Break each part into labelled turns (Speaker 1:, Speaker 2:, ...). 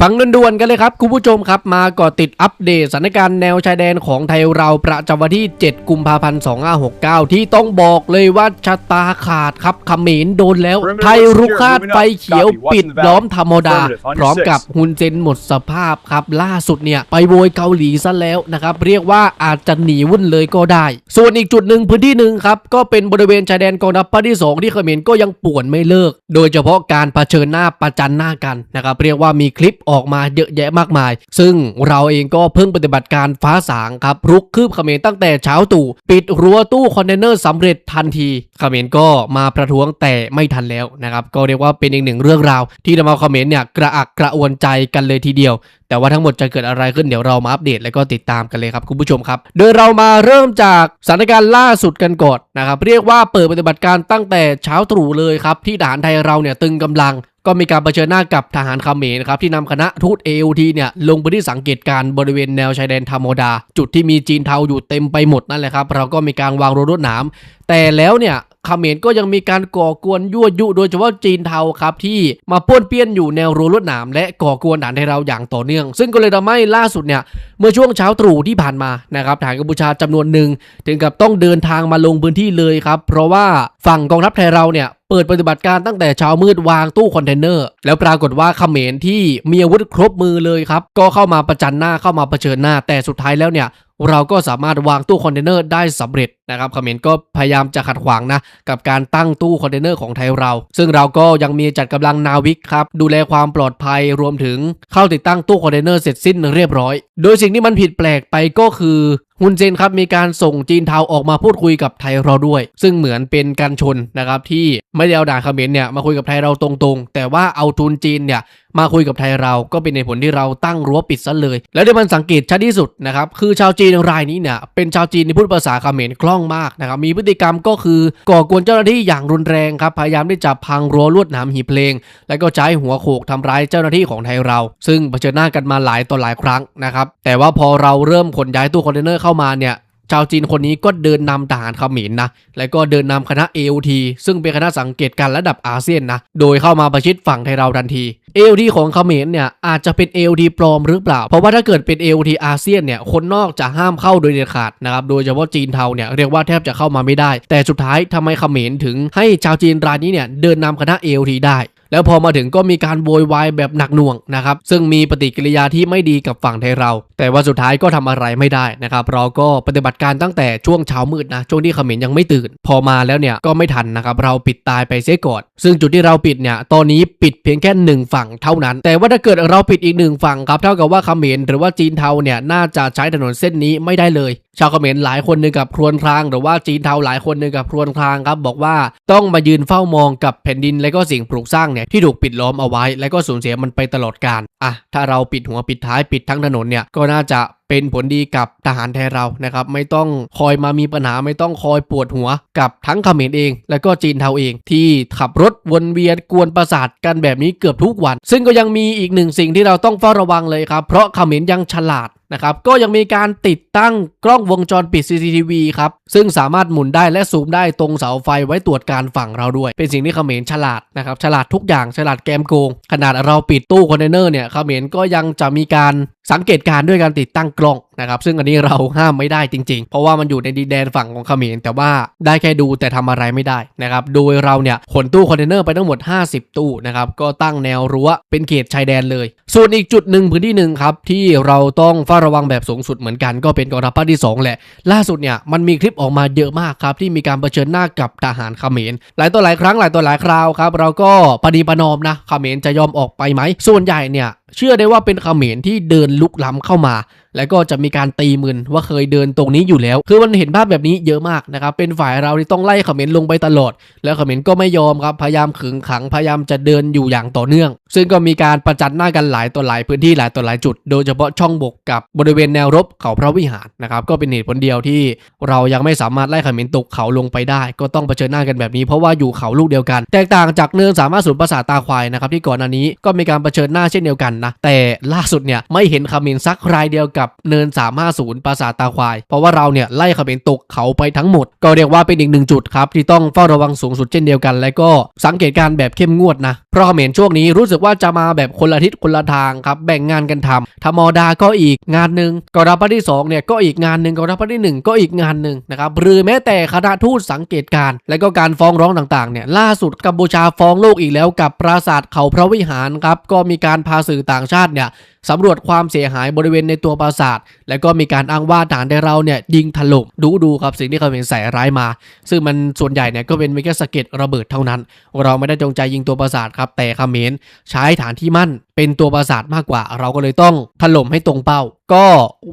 Speaker 1: ฟังด่วนๆกันเลยครับ คุณผู้ชมครับ มาก่อติดอัปเดตสถานการณ์แนวชายแดนของไทยเราประจำวันที่ 7 กุมภาพันธ์ 2569 ที่ต้องบอกเลยว่าชะตาขาดครับเขมรโดนแล้ว ไทยรุกคาดไฟเขียวปิดล้อมธรรมดา พร้อมกับฮุนเซนหมดสภาพครับ ล่าสุดเนี่ย ไปโวยเกาหลีซะแล้วนะครับ เรียกว่าอาจจะหนีวุ่นเลยก็ได้ ส่วนอีกจุดหนึ่งพื้นที่หนึ่งครับก็เป็นบริเวณชายแดนกองทัพภาคที่ 2 ที่เขมรก็ยังป่วนไม่เลิก โดยเฉพาะการเผชิญหน้าประจันหน้ากันนะครับเรียกว่ามีคลิปออกมาเยอะแยะมากมาย ซึ่งเราเองก็เพิ่งปฏิบัติการฟ้าสางครับรุกคืบเขมรตั้งแต่เช้าตู่ปิดรั้วตู้คอนเทนเนอร์สำเร็จทันทีเขมรก็มาประท้วงแต่ไม่ทันแล้วนะครับก็เรียกว่าเป็นอีกหนึ่งเรื่องราว ที่ทำเอาเขมรเนี่ยกระอักกระอวนใจกันเลยทีเดียวแต่ว่าทั้งหมดจะเกิดอะไรขึ้นเดี๋ยวเรามาอัปเดตแล้วก็ติดตามกันเลยครับคุณผู้ชมครับ โดยเรามาเริ่มจากสถานการณ์ล่าสุดกันก่อนนะครับ เรียกว่าเปิดปฏิบัติการตั้งแต่เช้าตรู่เลยครับ ที่ทหารไทยเราเนี่ยตึงกำลัง ก็มีการเผชิญหน้ากับทหารคเขมรครับที่นำคณะทูต AOT เนี่ยลงไปที่สังเกตการณ์บริเวณแนวชายแดนธรรมดา จุดที่มีจีนเทาอยู่เต็มไปหมดนั่นแหละครับเราก็มีการวางรั้วรวดหนามแต่แล้วเนี่ย เขมรก็ยังมีการก่อกวนยั่วยุ โดยเฉพาะจีนเทาครับที่มาป้วนเปี้ยนอยู่แนวรั้วลวดหนามและก่อกวนฐานไทยเราอย่างต่อเนื่อง ซึ่งก็เลยทำให้ล่าสุดเนี่ยเมื่อช่วงเช้าตรู่ที่ผ่านมานะครับฐานกัมพูชาจำนวนหนึ่งถึงกับต้องเดินทางมาลงพื้นที่เลยครับเพราะว่าฝั่งกองทัพไทยเราเนี่ยเปิดปฏิบัติการตั้งแต่เช้ามืดวางตู้คอนเทนเนอร์ แล้วปรากฏว่าเขมรที่มีอาวุธครบมือเลยครับ ก็เข้ามาประจันหน้าเข้ามาเผชิญหน้า แต่สุดท้ายแล้วเนี่ย เราก็สามารถวางตู้คอนเทนเนอร์ได้สำเร็จ นะครับเขมรก็พยายามจะขัดขวางนะกับการตั้งตู้คอนเทนเนอร์ของไทยเรา ซึ่งเราก็ยังมีจัดกำลังนาวิกครับดูแลความปลอดภัยรวมถึงเข้าติดตั้งตู้คอนเทนเนอร์เสร็จสิ้นเรียบร้อย โดยสิ่งที่มันผิดแปลกไปก็คือฮุนเซนครับมีการส่งจีนเทาออกมาพูดคุยกับไทยเราด้วย ซึ่งเหมือนเป็นการชนนะครับที่ไม่ได้เอาด่านเขมรเนี่ยมาคุยกับไทยเราตรงๆ แต่ว่าเอาทุนจีนเนี่ยมาคุยกับไทยเราก็เป็นในผลที่เราตั้งรั้วปิดซะเลย แล้วที่มันสังเกตชัดที่สุดนะครับคือชาวจีนรายนี้เนี่ยเป็นชาวจีนที่พูดภาษาเขมรคล่องมากนะครับมีพฤติกรรมก็คือก่อกวนเจ้าหน้าที่อย่างรุนแรงครับพยายามที่จะพังรั้วลวดหนามหีเพลง และก็ใช้หัวโขกทำร้ายเจ้าหน้าที่ของไทยเรา ซึ่งเผชิญหน้ากันมาหลายต่อหลายครั้งนะครับแต่ว่าพอเราเริ่มขนย้ายตู้คอนเทนเนอร์เข้ามาเนี่ย ชาวจีนคนนี้ก็เดินนำทหารเขมรนนะ แล้วก็เดินนำคณะ AOT ซึ่งเป็นคณะสังเกตการณ์ระดับอาเซียนนะ โดยเข้ามาประชิดฝั่งไทยเราทันที AOT ของเขมรเนี่ยอาจจะเป็น AOT ปลอมหรือเปล่า เพราะว่าถ้าเกิดเป็น AOT อาเซียนเนี่ย คนนอกจะห้ามเข้าโดยเด็ดขาดนะครับ โดยเฉพาะจีนเทาเนี่ยเรียกว่าแทบจะเข้ามาไม่ได้ แต่สุดท้ายทำไมเขมรถึงให้ชาวจีนรายนี้เนี่ยเดินนำคณะ AOT ได้ แล้วพอมาถึงก็มีการโวยวายแบบหนักหน่วงนะครับซึ่งมีปฏิกิริยาที่ไม่ดีกับฝั่งไทยเรา แต่ว่าสุดท้ายก็ทำอะไรไม่ได้นะครับเราก็ปฏิบัติการตั้งแต่ช่วงเช้ามืดนะช่วงที่เขมรยังไม่ตื่น พอมาแล้วเนี่ยก็ไม่ทันนะครับเราปิดตายไปเสียก่อน ซึ่งจุดที่เราปิดเนี่ยตอนนี้ปิดเพียงแค่หนึ่งฝั่งเท่านั้น แต่ว่าถ้าเกิดเราปิดอีกหนึ่งฝั่งครับเท่ากับว่าเขมรหรือว่าจีนเทาเนี่ยน่าจะใช้ถนนเส้นนี้ไม่ได้เลย ชาวเขมรหลายคนหนึ่งกับครวญคราง หรือว่าจีนเทาหลายคนหนึ่งกับครวญครางครับบอกว่าต้องมายืนเฝ้ามองกับแผ่นดินและก็สิ่งปลูกสร้างเนี่ยที่ถูกปิดล้อมเอาไว้ และก็สูญเสียมันไปตลอดกาลอะถ้าเราปิดหัวปิดท้ายปิดทั้งถนนเนี่ยก็น่าจะเป็นผลดีกับทหารไทยเรานะครับไม่ต้องคอยมามีปัญหาไม่ต้องคอยปวดหัวกับทั้งเขมรเอง และก็จีนเทาเอง ที่ขับรถวนเวียนกวนประสาทกันแบบนี้เกือบทุกวัน ซึ่งก็ยังมีอีกหนึ่งสิ่งที่เราต้องเฝ้าระวังเลยครับ เพราะเขมรยังฉลาดนะครับก็ยังมีการติดตั้งกล้องวงจรปิด CCTV ครับ ซึ่งสามารถหมุนได้และซูมได้ตรงเสาไฟไว้ตรวจการฝั่งเราด้วย เป็นสิ่งที่เขมรฉลาดนะครับ ฉลาดทุกอย่างฉลาดแกมโกง ขนาดเราปิดตู้คอนเทนเนอร์เนี่ยเขมรก็ยังจะมีการ สังเกตการ์ด้วยการติดตั้งกล้อง นะครับซึ่งอันนี้เราห้ามไม่ได้จริงๆ เพราะว่ามันอยู่ในดินแดนฝั่งของเขมรแต่ว่าได้แค่ดูแต่ทำอะไรไม่ได้นะครับโดยเราเนี่ยขนตู้คอนเทนเนอร์ไปทั้งหมด 50 ตู้นะครับก็ตั้งแนวรั้วเป็นเขตชายแดนเลย ส่วนอีกจุดหนึ่งพื้นที่หนึ่งครับที่เราต้องเฝ้าระวังแบบสูงสุดเหมือนกัน ก็เป็นกองทัพภาคที่ 2 แหละ ล่าสุดเนี่ยมันมีคลิปออกมาเยอะมากครับที่มีการเผชิญหน้ากับทหารเขมรหลายตัวหลายครั้งหลายตัวหลายคราวครับเราก็ปฏิประนอมนะเขมรจะยอมออกไปไหมส่วนใหญ่เนี่ยเชื่อได้ว่าเป็นเขมรที่เดินลุกล้ำเข้ามา แล้วก็จะมีการตีมืนว่าเคยเดินตรงนี้อยู่แล้ว คือมันเห็นภาพแบบนี้เยอะมากนะครับ เป็นฝ่ายเราที่ต้องไล่เขมรลงไปตลอด แล้วเขมรก็ไม่ยอมครับ พยายามขึงขัง พยายามจะเดินอยู่อย่างต่อเนื่อง ซึ่งก็มีการประจันหน้ากันหลายต่อหลายพื้นที่หลายต่อหลายจุด โดยเฉพาะช่องบกกับบริเวณแนวรบเขาพระวิหารนะครับ ก็เป็นเหตุผลเดียวที่เรายังไม่สามารถไล่ขมรตกเขาลงไปได้ ก็ต้องเผชิญหน้ากันแบบนี้ เพราะว่าอยู่เขาลูกเดียวกัน แตกต่างจากเนินสามารถสูนประสาตาควายนะครับที่ก่อนหน้านี้ก็มีการเผชิญหน้าเช่นเดียวกันนะ แต่ล่าสุดเนี่ยไม่เห็นเขมรซักรายเดียวกับกับเนิน 350 ปราสาทตาควาย เพราะว่าเราเนี่ยไล่เขมรตกเขาไปทั้งหมด ก็เรียกว่าเป็นอีกหนึ่งจุดครับที่ต้องเฝ้าระวังสูงสุดเช่นเดียวกัน และก็สังเกตการณ์แบบเข้มงวดนะ เพราะเขมรช่วงนี้รู้สึกว่าจะมาแบบคนละทิศคนละทางครับแบ่งงานกันทำธรรมดาก็อีกงานหนึ่งกองทัพที่สองเนี่ยก็อีกงานหนึ่งกองทัพที่หนึ่งก็อีกงานหนึ่งนะครับหรือแม้แต่คณะทูตสังเกตการณ์และก็การฟ้องร้องต่างๆเนี่ยล่าสุดกัมพูชาฟ้องโลกอีกแล้วกับปราสาทเขาพระวิหารครับก็มีการพาสื่อต่างชาติเนี่ย สำรวจความเสียหายบริเวณในตัวปราสาท และก็มีการอ้างว่าฐานไดเราเนี่ยยิงถล่มดูดูครับสิ่งที่เขาเห็นใส่ร้ายมา ซึ่งมันส่วนใหญ่เนี่ยก็เป็นแค่สะเก็ดระเบิดเท่านั้น เราไม่ได้จงใจยิงตัวปราสาทครับแต่เขมรใช้ฐานที่มั่น เป็นตัวปราสาทมากกว่า เราก็เลยต้องถล่มให้ตรงเป้า ก็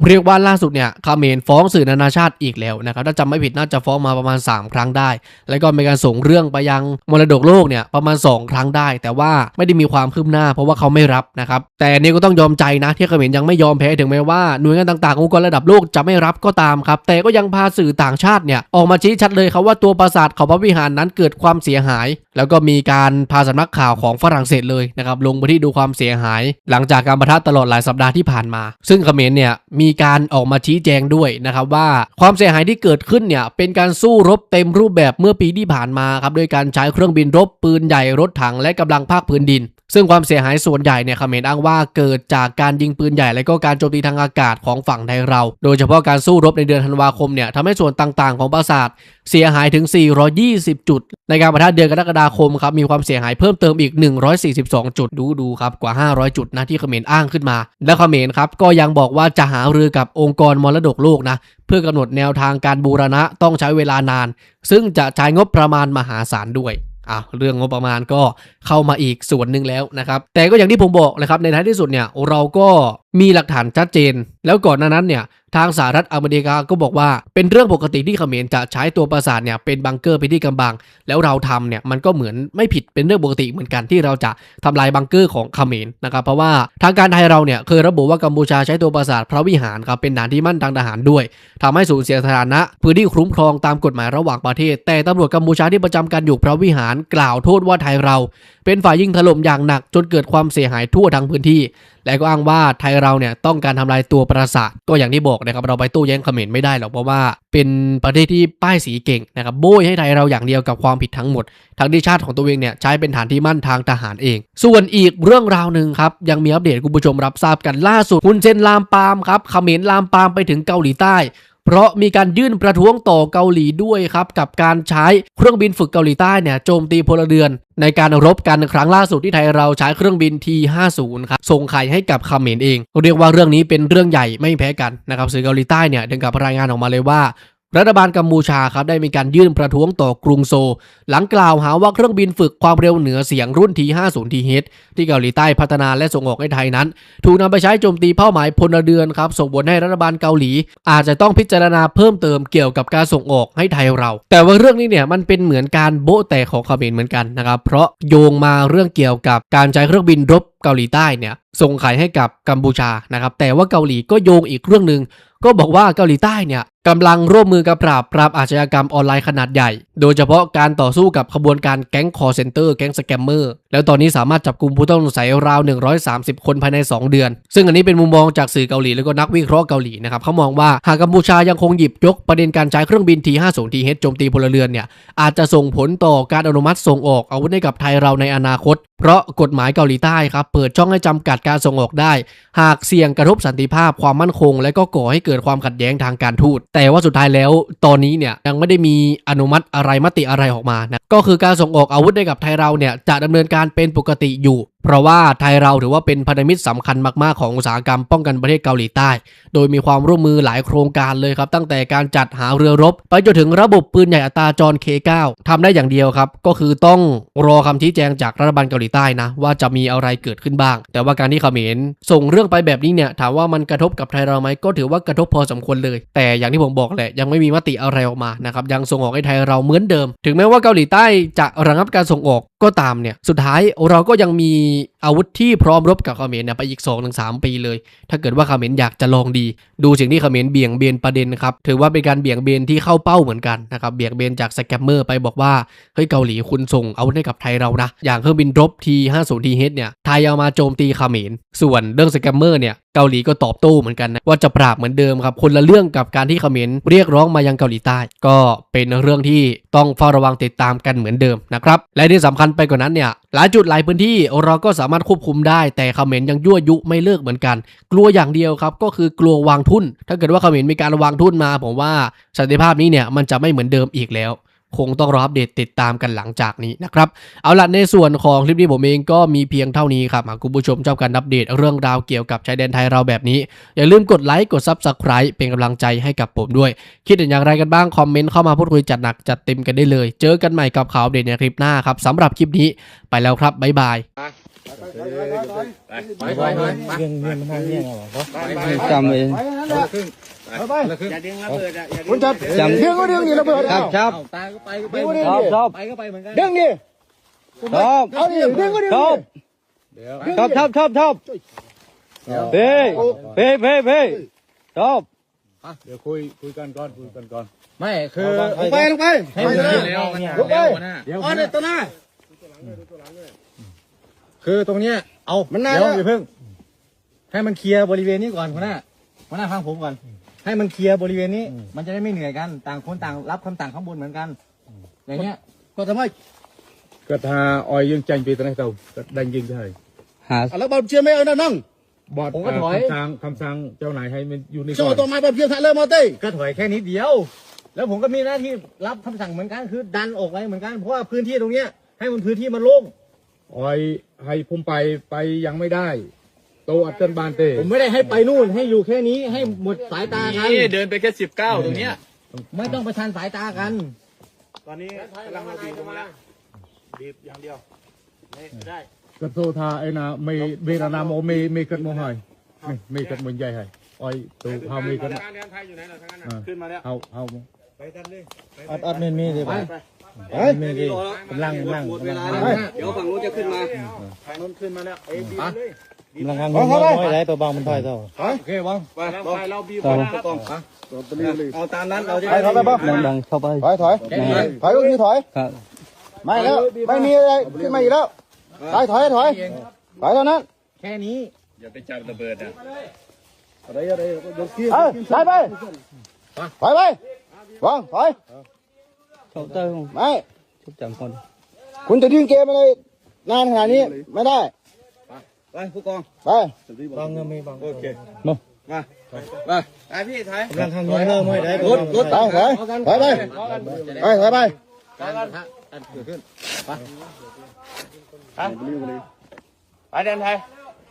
Speaker 1: เรียกว่าล่าสุดเนี่ยคาเมรฟ้องสื่อนานาชาติอีกแล้วนะครับถ้าจำไม่ผิดน่าจะฟ้องมาประมาณ 3 ครั้งได้ แล้วก็มีการส่งเรื่องไปยังมรดกโลกเนี่ยประมาณ 2 ครั้งได้ แต่ว่าไม่ได้มีความคืบหน้า เพราะว่าเขาไม่รับนะครับแต่นนี้ก็ต้องยอมใจนะที่คาเมรยังไม่ยอมแพ้ถึงแม้ว่าหน่วยงานต่างๆองค์กรระดับโลกจะไม่รับก็ตามครับแต่ก็ยังพาสื่อต่างชาติเนี่ยออกมาชี้ชัดเลยครับว่าตัวปราสาทเขาพระวิหารนั้นเกิดความเสียหาย แล้วก็มีการพาสำนักข่าวของฝรั่งเศสเลยนะครับลงไปที่ดูความเสียหาย หลังจากการประทะตลอดหลายสัปดาห์ที่ผ่านมา ซึ่งเขมรเนี่ยมีการออกมาชี้แจงด้วยนะครับว่าความเสียหายที่เกิดขึ้นเนี่ยเป็นการสู้รบเต็มรูปแบบเมื่อปีที่ผ่านมาครับด้วยการใช้เครื่องบินรบปืนใหญ่รถถังและกำลังภาคพื้นดิน ซึ่งความเสียหายส่วนใหญ่เนี่ยเขมรอ้างว่าเกิดจากการยิงปืนใหญ่และก็การโจมตีทางอากาศของฝั่งไทยเรา โดยเฉพาะการสู้รบในเดือนธันวาคมเนี่ยทำให้ส่วนต่างๆ ของปราสาทเสียหายถึง 420 จุด ในการประทะเดือนกรกฎาคมครับมีความเสียหายเพิ่มเติมอีก 142 จุดดูดูครับกว่า 500 จุดนะที่เขมรอ้างขึ้นมา และเขมรครับก็ยังบอกว่าจะหารือกับองค์กรมรดกโลกนะเพื่อกำหนดแนวทางการบูรณะต้องใช้เวลานาน ซึ่งจะใช้งบประมาณมหาศาลด้วย อะเรื่องงบประมาณก็เข้ามาอีกส่วนหนึ่งแล้วนะครับ แต่ก็อย่างที่ผมบอกนะครับในท้ายที่สุดเนี่ยเราก็ มีหลักฐานชัดเจน แล้วก่อนหน้านั้นเนี่ยทางสหรัฐอเมริกาก็บอกว่า เป็นเรื่องปกติที่เขมรจะใช้ตัวปราสาทเนี่ยเป็นบังเกอร์ไปนที่กำบัง แล้วเราทำเนี่ยมันก็เหมือนไม่ผิดเป็นเรื่องปกติเหมือนกันที่เราจะทำลายบังเกอร์ของเขมรนะครับเพราะว่าทางการไทยเราเนี่ยเคยระบุว่ากัมพูชาใช้ตัวปราสาทพระวิหารครับเป็นฐานที่มั่นทางทหารด้วยทำให้สูญเสียสถานะ พื้นที่คุ้มครองตามกฎหมายระหว่างประเทศ แต่ตำรวจกัมพูชาที่ประจำการอยู่พระวิหารกล่าวโทษว่าไทยเรา เป็นฝ่ายยิงถล่มอย่างหนักจนเกิดความเสียหายทั่วทั้งพื้นที่ และก็อ้างว่าไทยเราเนี่ยต้องการทำลายตัวปราสาทก็อย่างที่บอกนะครับเราไปตู้แย้งเขมรไม่ได้หรอกเพราะว่าเป็นประเทศที่ป้ายสีเก่งนะครับโบยให้ไทยเราอย่างเดียวกับความผิดทั้งหมดทั้งที่ชาติของตัวเองเนี่ยใช้เป็นฐานที่มั่นทางทหารเอง ส่วนอีกเรื่องราวหนึ่งครับยังมีอัปเดตคุณผู้ชมรับทราบกันล่าสุดคุณเซนลามปามครับเขมรลามปามไปถึงเกาหลีใต้ เพราะมีการยื่นประท้วงต่อเกาหลีด้วยครับกับการใช้เครื่องบินฝึกเกาหลีใต้เนี่ยโจมตีพลเรือน ในการรบกันครั้งล่าสุดที่ไทยเราใช้เครื่องบิน T50 ครับส่งไข่ให้กับเมรเองเรียกว่าเรื่องนี้เป็นเรื่องใหญ่ไม่แพ้กันนะครับสื่อเกาหลีใต้เนี่ยถึงกับรายงานออกมาเลยว่า รัฐบาลกัมพูชาครับได้มีการยื่นประท้วงต่อกรุงโซลหลังกล่าวหาว่าเครื่องบินฝึกความเร็วเหนือเสียงรุ่น T50 TH ที่เกาหลีใต้พัฒนาและส่งออกให้ไทยนั้น ถูกนำไปใช้โจมตีเป้าหมายพลเรือนครับส่งผลให้รัฐบาลเกาหลี อาจจะต้องพิจารณาเพิ่มเติมเกี่ยวกับการส่งออกให้ไทยเรา แต่ว่าเรื่องนี้เนี่ยมันเป็นเหมือนการโบะแตกของเขมรเหมือนกันนะครับเพราะโยงมาเรื่องเกี่ยวกับการใช้เครื่องบินรบ เกาหลีใต้เนี่ยส่งขายให้กับกัมพูชานะครับแต่ว่าเกาหลีก็โยงอีกเรื่องหนึ่งก็บอกว่าเกาหลีใต้เนี่ยกำลังร่วมมือกับปราบปรามอาชญากรรมออนไลน์ขนาดใหญ่ โดยเฉพาะการต่อสู้กับขบวนการแก๊งคอร์เซนเตอร์แก๊งสแกมเมอร์ แล้วตอนนี้สามารถจับกลุ่มผู้ต้องสงสัยราว 130 คนภายใน 2 เดือน ซึ่งอันนี้เป็นมุมมองจากสื่อเกาหลีแล้วก็นักวิเคราะห์เกาหลีนะครับเขามองว่าหากกัมพูชายังคงหยิบยกประเด็นการใช้เครื่องบิน T50 TH โจมตีพลเรือนเนี่ยอาจจะส่งผลต่อการอนุมัติส่งออกอาวุธให้กับไทยเราในอนาคต เพราะกฎหมายเกาหลีใต้ครับเปิดช่องให้จำกัดการส่งออกได้ หากเสี่ยงกระทบสันติภาพความมั่นคง และก็ก่อให้เกิดความขัดแย้งทางการทูต แต่ว่าสุดท้ายแล้ว ตอนนี้เนี่ยยังไม่ได้มีอนุมัติอะไรมติอะไรออกมานะก็คือการส่งออกอาวุธให้กับไทยเราเนี่ยจะดำเนินการเป็นปกติอยู่ เพราะว่าไทยเราถือว่าเป็นพันธมิตรสำคัญมากๆของอุตสาหกรรมป้องกันประเทศเกาหลีใต้ โดยมีความร่วมมือหลายโครงการเลยครับ ตั้งแต่การจัดหาเรือรบ ไปจนถึงระบบปืนใหญ่อัตราจร K9 ทำได้อย่างเดียวครับ ก็คือต้องรอคำชี้แจงจากรัฐบาลเกาหลีใต้นะ ว่าจะมีอะไรเกิดขึ้นบ้าง แต่ว่าการที่เขมรส่งเรื่องไปแบบนี้เนี่ยถามว่ามันกระทบกับไทยเราไหมก็ถือว่ากระทบพอสมควรเลย แต่อย่างที่ผมบอกแหละยังไม่มีมติอะไรออกมานะครับยังส่งออกให้ไทยเราเหมือนเดิม ถึงแม้ว่าเกาหลีใต้จะระงับการส่งออกก็ตามเนี่ยสุดท้ายเราก็ยังมีอาวุธที่พร้อมรบกับเขมรเนี่ยไปอีก2อถึงสปีเลย ถ้าเกิดว่าเขมรอยากจะลองดี ดูสิ่งที่เขมรเบี่ยงเบนประเด็นครับถือว่าเป็นการเบี่ยงเบนที่เข้าเป้าเหมือนกันนะครับเบี่ยงเบนจากสแกมเมอร์ไปบอกว่าเฮ้ยเกาหลีคุณส่งอาวุธให้กับไทยเรานะอย่างเครื่องบินรบ T50 TH เนี่ยไทยเอามาโจมตีเขมรส่วนเรื่องสแกมเมอร์เนี่ย เกาหลีก็ตอบโต้เหมือนกันนะว่าจะปราบเหมือนเดิมครับ คนละเรื่องกับการที่เขมรเรียกร้องมายังเกาหลีใต้ ก็เป็นเรื่องที่ต้องเฝ้าระวังติดตามกันเหมือนเดิมนะครับ และที่สำคัญไปกว่านั้นเนี่ยหลายจุดหลายพื้นที่เราก็สามารถควบคุมได้ แต่เขมรยังยั่วยุไม่เลิกเหมือนกัน กลัวอย่างเดียวครับก็คือกลัววางทุน ถ้าเกิดว่าเขมรมีการวางทุนมา ผมว่าสันติภาพนี้เนี่ยมันจะไม่เหมือนเดิมอีกแล้ว คงต้องรออัปเดตติดตามกันหลังจากนี้นะครับ เอาล่ะในส่วนของคลิปนี้ผมเองก็มีเพียงเท่านี้ครับหากคุณผู้ชมชอบการอัปเดตเรื่องราวเกี่ยวกับชายแดนไทยเราแบบนี้ อย่าลืมกดไลค์กด Subscribe เป็นกำลังใจให้กับผมด้วย คิดเห็นอย่างไรกันบ้างคอมเมนต์เข้ามาพูดคุยจัดหนักจัดเต็มกันได้เลย เจอกันใหม่กับข่าวอัปเดตในคลิปหน้าครับสำหรับคลิปนี้ไปแล้วครับบ๊ายบาย
Speaker 2: เรื่องเรื่องมันทางเรื่องอะไรวะ
Speaker 3: จำเอง
Speaker 4: อย่าดึงระเบิดอะอย่าดึง
Speaker 2: จับ
Speaker 3: จำ
Speaker 2: เรื่องก็เรื่องนี่ระเบิด
Speaker 3: ครับครับ
Speaker 4: ตายก็ไปก็ไป
Speaker 2: เรื่องก็
Speaker 3: ช
Speaker 2: เรื่อง
Speaker 3: อบชอบ
Speaker 4: ไปก็ไปเหมือนกัน
Speaker 2: เรื่องนี่
Speaker 3: อบ
Speaker 2: เอาดิเรื่องก็เรื่อง
Speaker 3: ชอบชอบชอบชอบชอบเพ่เพ่เพ่เพ่ชอบ
Speaker 2: เดี๋ยวคุยคุยกันก่อนคุยกันก่อน
Speaker 4: ไม่คือ
Speaker 2: ลงไปลงไป
Speaker 4: ให้มันเร็วมัน
Speaker 2: ลงไป
Speaker 4: เดี๋ยว
Speaker 2: อ๋อเนี่ยตัวหน้า
Speaker 4: คือตรงเนี้ยเอา
Speaker 2: มันนาน
Speaker 4: เดี๋ยว
Speaker 2: แล้ว
Speaker 4: อย่าเพิ่ง ให้มันเคลียร์บริเวณนี้ก่อนคุณหน้าคุณหน้าฟังผมก่อน ให้มันเคลียร์บริเวณนี้ มันจะได้ไม่เหนื่อยกัน ต่างคนต่างรับคำต่างข้างบนเหมือนกัน อย่างเงี้ย
Speaker 2: ก็ทำไมก็ถ้าออยยังจังไปตรงไหนเต่าก็ดังยิงได้
Speaker 3: หา
Speaker 2: แล้วบอลเชียร์ไม่เอานั่ง
Speaker 4: บอดผมก็ถอย
Speaker 2: คำสั่งคำสั่งเจ้านายให้มันอยู่ใน
Speaker 5: โซ่ตัวไม้บอลเพียงทะเลมาเต้
Speaker 4: ก็ถอยแค่นิดเดียว แล้วผมก็มีหน้าที่รับคำสั่งเหมือนกัน คือดันออกไว้เหมือนกัน เพราะว่าพื้นที่ตรงเนี้ยให้มันพื้นที่มันโล่ง
Speaker 2: ออยให้ผมไปไปยังไม่ได้ โตอัตเติลบานเต้
Speaker 4: ผมไม่ได้ให้ไปนู่นให้อยู่แค่นี้ให้หมดสายตากัน
Speaker 6: นี่เดินไปแค่สิบเก้าตรงเนี้ย
Speaker 4: ไม่ต้องประชันสายตากัน
Speaker 5: ตอนนี้กำลังบีบลงมาแล้วบีบอย่างเดียวไม่ได้
Speaker 2: ก็โทรทาไอ้นาไม่เวลานาโมไม่ไม่เกิดโมหอยไม่ไม่เกิดมันใหญ่ให้ออยตัวเฮาไม่เกิด
Speaker 5: ทางเดินไทยอยู่ไหนล่ะทางนั้นน่ะ
Speaker 2: อ่า
Speaker 5: ขึ้นมาแล้ว
Speaker 2: เฮาเฮา
Speaker 5: ไปดันเลย
Speaker 4: อัดอัดเมนมีเลยไป
Speaker 2: เฮ้ย
Speaker 4: เมนมีกำลังกำลังกำลัง
Speaker 6: เดี๋ยวฝั่งนู้นจะขึ้นมา
Speaker 5: ทางนู้นขึ้นมาแล้วเอ้ยบีบเลย
Speaker 4: กำลังทางน้อยได้ตัวบางมันถอยเท่าโอเคบ้าง
Speaker 5: ไปเราบีบมาแล้ว
Speaker 6: เอาตามนั้นเราจะ
Speaker 2: ไปถอยไปบ้าง
Speaker 3: ดังเข้าไป
Speaker 2: ถอยถอยถอยก็คือถอยไม่แล้วไม่มีอะไรขึ้นมาอีกแล้วถอยถอยถอยถอยเท่านั้น
Speaker 4: แค่นี้
Speaker 6: อย่าไปจับระเบิดนะ
Speaker 2: เอ้ยถอยไปถอยไปวางถอย
Speaker 3: ชอบเต้า
Speaker 2: ไม่
Speaker 3: ชอบจำคน
Speaker 2: คุณจะดึงเกมอะไรนานขนาดนี้ไม่ได้
Speaker 6: ไปผู้กอง
Speaker 2: ไป
Speaker 4: บางเงินมีบาง
Speaker 6: โอเค
Speaker 3: มา
Speaker 6: มาไปไอพี่ถ่าย
Speaker 4: กำลังทางน้อยเริ่มไม่ได้
Speaker 6: รถรถ
Speaker 2: ถอยถอยถอยไปไปถอยไป
Speaker 5: ไปเดินไทย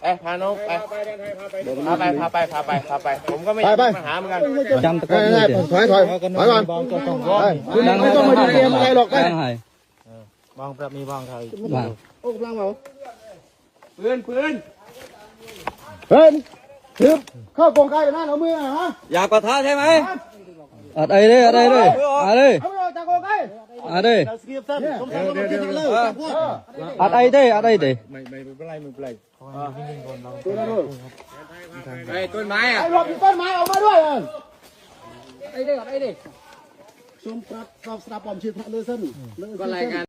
Speaker 5: ไปพาน้องไปพาไปพาไปพาไปพาไป ผมก็ไม่
Speaker 2: ไปไป
Speaker 5: ปัญหาเหมือนกัน
Speaker 3: จำตะ
Speaker 2: ไป
Speaker 3: กอน
Speaker 2: ไป
Speaker 3: ด้วย
Speaker 2: ถอยถอยถอยก่อน
Speaker 4: บางก็ต้อง
Speaker 2: ไปคุณไม่ต้องมาดึงเกมอะไรหรอกไป
Speaker 3: ดังหาย
Speaker 4: บางแบบมีบางไทย
Speaker 3: ว่า
Speaker 2: โอ้กำลังเมา
Speaker 6: ปืนปืน
Speaker 2: เฮ้ยถือเข้ากองกายอยู่นั่นเอามือฮะ
Speaker 6: อยากปะทะใช่ไหม
Speaker 3: อัดไอ้เลยอัดไอ้เลยอัดเลย
Speaker 2: เอามือออกจากกองกาย
Speaker 3: อัดเลย
Speaker 2: เดี๋ยวเดี๋ยวเดี๋ยว
Speaker 3: อัดไอ้ เด้อัดไอ้เด้
Speaker 4: ไม่ไม่เป็นไรไม่เป็นไร
Speaker 6: ไอ้ต้นไม้อะ
Speaker 2: ไอ้หลบอยู่ต้นไม้ออกมาด้วย
Speaker 5: ซุ่มปรับรอบสตาร์ปอมชีพพระเลือดเส้น
Speaker 6: ก็รายงาน